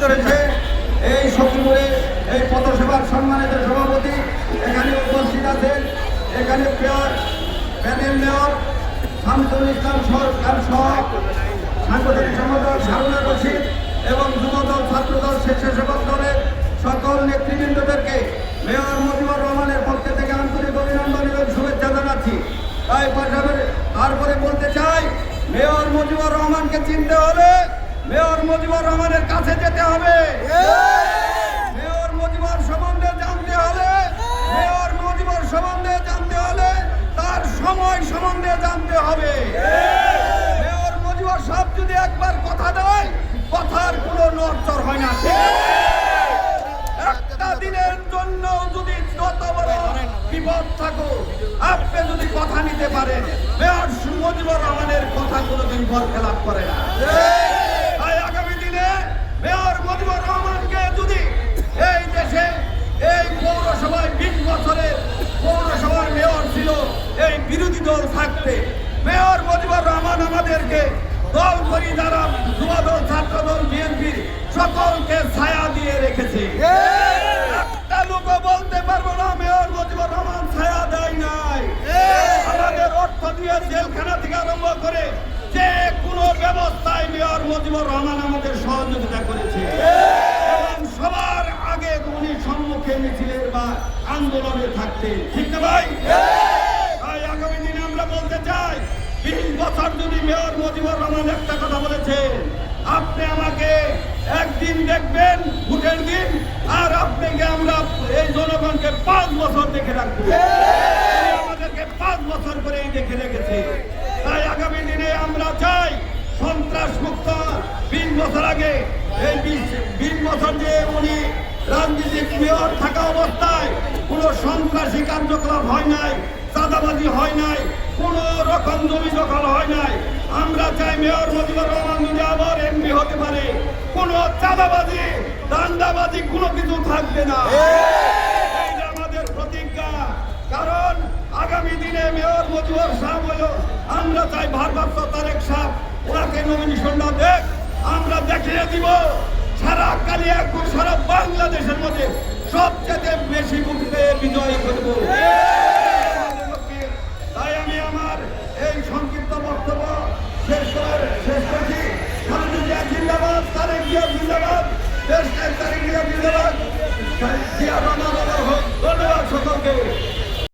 ধরেন শেষে এই সখীপুরে এই পথসেবার সম্মানিত সভাপতি। এখানে উপস্থিত আছেন, এখানে mayor panel mayor Shamsul Islam Sarkar সহ সাংগঠনিক সম্পাদক শারুনা রশিদ এবং যুবদল, ছাত্রদল, স্বেচ্ছাসেবক দলের সকল নেতৃবৃন্দদেরকে মেয়র মজিবুর রহমানের পক্ষ থেকে আন্তরিক অভিনন্দন এবং শুভেচ্ছা জানাচ্ছি। তাই পাশাপাশি তারপরে বলতে চাই, মেয়র মুজিবুর রহমানকে চিনতে হলে মেয়র মুজিবুর রহমানের কাছে যেতে হবে। মেয়র মুজিবুর সম্বন্ধে জানতে হলে মেয়র মুজিবুর সম্বন্ধে জানতে হলে তার সময় সম্বন্ধে জানতে হবে। মেয়র মুজিবুর সাহেব যদি একবার কথা দেয় কথার কোনো নড়চড় হয় না। একটা দিনের জন্য যদি যত বড় বিপদ থাকো আপনি যদি কথা নিতে পারেন মেয়র মুজিবুর রহমানের কথা কোনোদিন বরখেলাপ করে না। বছরের পৌরসভার মেয়র ছিল এই বিরোধী দল থাকতে। মেয়র মুজিবুর রহমান আমাদেরকে দল করি যারা যুব দল বিএনপির সকলকে ছায়া দিয়ে রেখেছে। একটা লোকও বলতে পারব না, মেয়র মুজিবুর রহমান ছায়া দেয় নাই। আমাদের অর্থ দিয়ে জেলখানা থেকে আরম্ভ করে যে কোনো ব্যবস্থায় মেয়র মুজিবুর রহমান আমাদের সহযোগিতা করেছে এবং সবার আগে উনি সম্মুখে মিছিলের বা আন্দোলনে থাকতেন ঠিক না ভাই? তাই আগামী দিনে আমরা বলতে চাই বিশ বছর যদি মেয়র মুজিবুর রহমান একটা কথা বলেছেন আপনি আমাকে একদিন দেখবেন ভোটের দিন আর আপনাকে আমরা এই জনগণকে পাঁচ বছর দেখে রাখব। আমাদেরকে পাঁচ বছর করেই দেখে রেখেছে। তাই আগামী দিনে আমরা চাই সন্ত্রাস মুক্ত বিশ বছর আগে এই বিশ বছর যে উনি রাজনীতিক মেয়র থাকা অবস্থায় কোনো সন্ত্রাসী কার্যকলাপ হয় নাই চাঁদাবাজি হয় নাই কোনো রকম জমি দখল হয় নাই। আমরা চাই মেয়র মুজিবুর রহমান যদি আবার এমপি হতে পারে। কোনো চাঁদাবাজি দান্দাবাজি কোনো কিছু থাকবে না। এই যে আমাদের প্রতিজ্ঞা কারণ আগামী দিনে মেয়র মজুয়ার সাহেব হলো আমরা চাই ভারপ্রাপ্ত তারেক সাহেব ওনাকে নমিনেশনটা দেখ আমরা দেখিয়ে দিব। সারা কালিয়াকুর, সারা বাংলাদেশের মধ্যে সবচেয়ে বেশি মুখে বিজয় করব। তাই আমি আমার এই সংক্ষিপ্ত বক্তব্য শেষ করার শেষ করছি। জিন্দাবাদ ধন্যবাদ সকলকে।